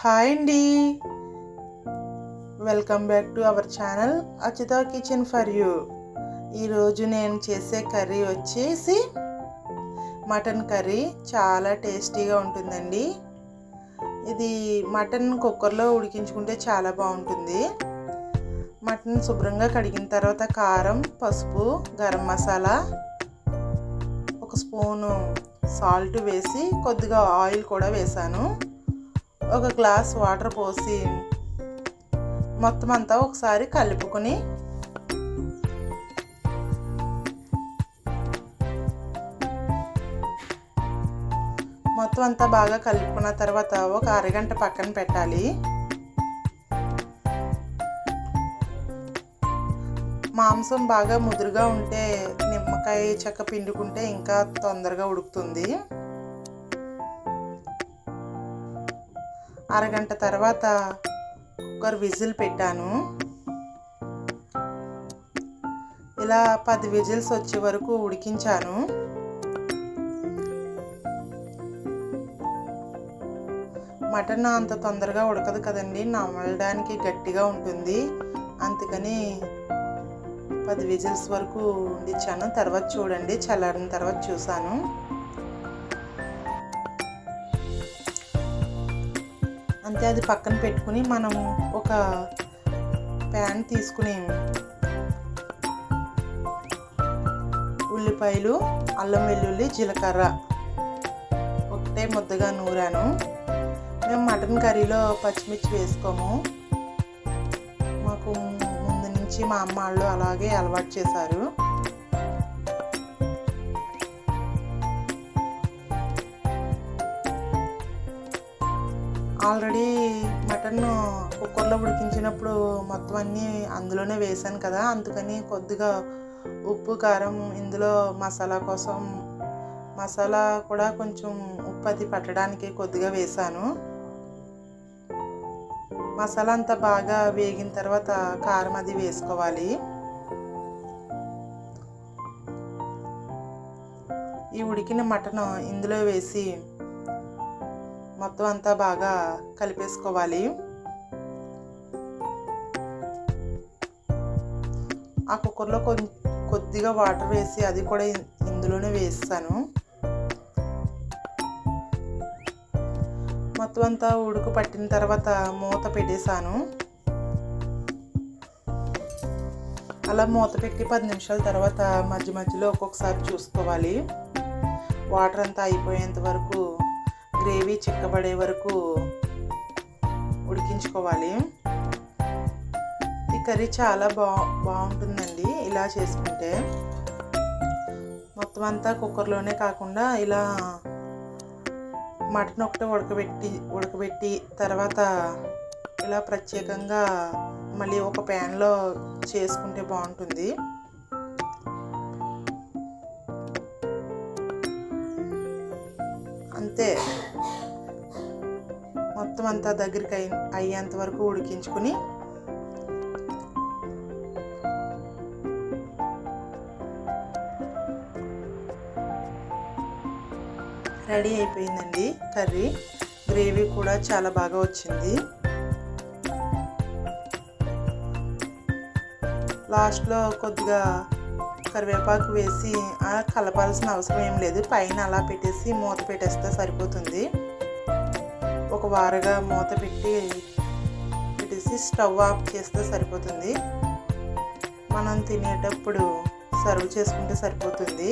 Hi అండి. Welcome back to our channel Achita kitchen for you ఈరోజు నేను చేసే కర్రీ వచ్చేసి మటన్ కర్రీ. చాలా టేస్టీగా ఉంటుందండి. ఇది మటన్ కుక్కర్లో ఉడికించుకుంటే చాలా బాగుంటుంది. మటన్ శుభ్రంగా కడిగిన తర్వాత కారం పసుపు గరం మసాలా ఒక స్పూను సాల్ట్ వేసి కొద్దిగా ఆయిల్ కూడా వేసాను. ఒక గ్లాస్ వాటర్ పోసి మొత్తం అంతా ఒకసారి కలుపుకొని మొత్తం అంతా బాగా కలుపుకున్న తర్వాత ఒక అరగంట పక్కన పెట్టాలి. మాంసం బాగా ముదురుగా ఉంటే నిమ్మకాయ చెక్క పిండుకుంటే ఇంకా తొందరగా ఉడుకుతుంది. అరగంట తర్వాత కుక్కర్ విజిల్ పెట్టాను. ఇలా పది విజిల్స్ వచ్చే వరకు ఉడికించాను. మటన్ అంత తొందరగా ఉడకదు కదండి నమలడానికి గట్టిగా ఉంటుంది. అందుకని పది విజిల్స్ వరకు ఉండిచ్చాను. తర్వాత చూడండి చల్లారిన తర్వాత చూసాను. అంతే అది పక్కన పెట్టుకుని మనం ఒక ప్యాన్ తీసుకుని ఉల్లిపాయలు అల్లం వెల్లుల్లి జీలకర్ర. ఒకటే ముద్దగా నూరాను. మేము మటన్ కర్రీలో పచ్చిమిర్చి వేసుకోము. మాకు ముందు నుంచి మా అమ్మ వాళ్ళు అలాగే అలవాటు చేశారు. ఆల్రెడీ మటన్ కుక్కర్లో ఉడికించినప్పుడు మొత్తం అన్నీ అందులోనే వేసాను కదా. అందుకని కొద్దిగా ఉప్పు కారం ఇందులో మసాలా కోసం మసాలా కూడా కొంచెం ఉప్పు అది పట్టడానికి కొద్దిగా వేసాను మసాలా అంతా బాగా వేగిన తర్వాత కారం అది వేసుకోవాలి. ఈ ఉడికిన మటన్ ఇందులో వేసి మొత్తం అంతా బాగా కలిపేసుకోవాలి. ఆ కుక్కర్లో కొద్దిగా వాటర్ వేసి అది కూడా ఇందులోనే వేస్తాను. మొత్తం అంతా ఉడుకు పట్టిన తర్వాత మూత పెట్టేశాను. అలా మూత పెట్టి పది నిమిషాల తర్వాత మధ్య మధ్యలో ఒక్కొక్కసారి చూసుకోవాలి. వాటర్ అంతా అయిపోయేంత వరకు గ్రేవీ చిక్కబడే వరకు ఉడికించుకోవాలి. ఈ కర్రీ చాలా బా బాగుంటుందండి ఇలా చేసుకుంటే. మొత్తం అంతా కుక్కర్లోనే కాకుండా ఇలా మటన్ ఒకటి ఉడకబెట్టి ఉడకబెట్టి తర్వాత ఇలా ప్రత్యేకంగా మళ్ళీ ఒక ప్యాన్లో చేసుకుంటే బాగుంటుంది. అంతే. మొత్తం అంతా దగ్గరికి అయి అయ్యేంత వరకు ఉడికించుకుని రెడీ అయిపోయిందండి కర్రీ. గ్రేవీ కూడా చాలా బాగా వచ్చింది. లాస్ట్లో కొద్దిగా కరివేపాకు వేసి కలపాల్సిన అవసరం ఏం లేదు. పైన అలా పెట్టేసి మూత పెట్టేస్తే సరిపోతుంది. ఒక వారగా మూత పెట్టి పెట్టేసి స్టవ్ ఆఫ్ చేస్తే సరిపోతుంది. మనం తినేటప్పుడు సర్వ్ చేసుకుంటే సరిపోతుంది.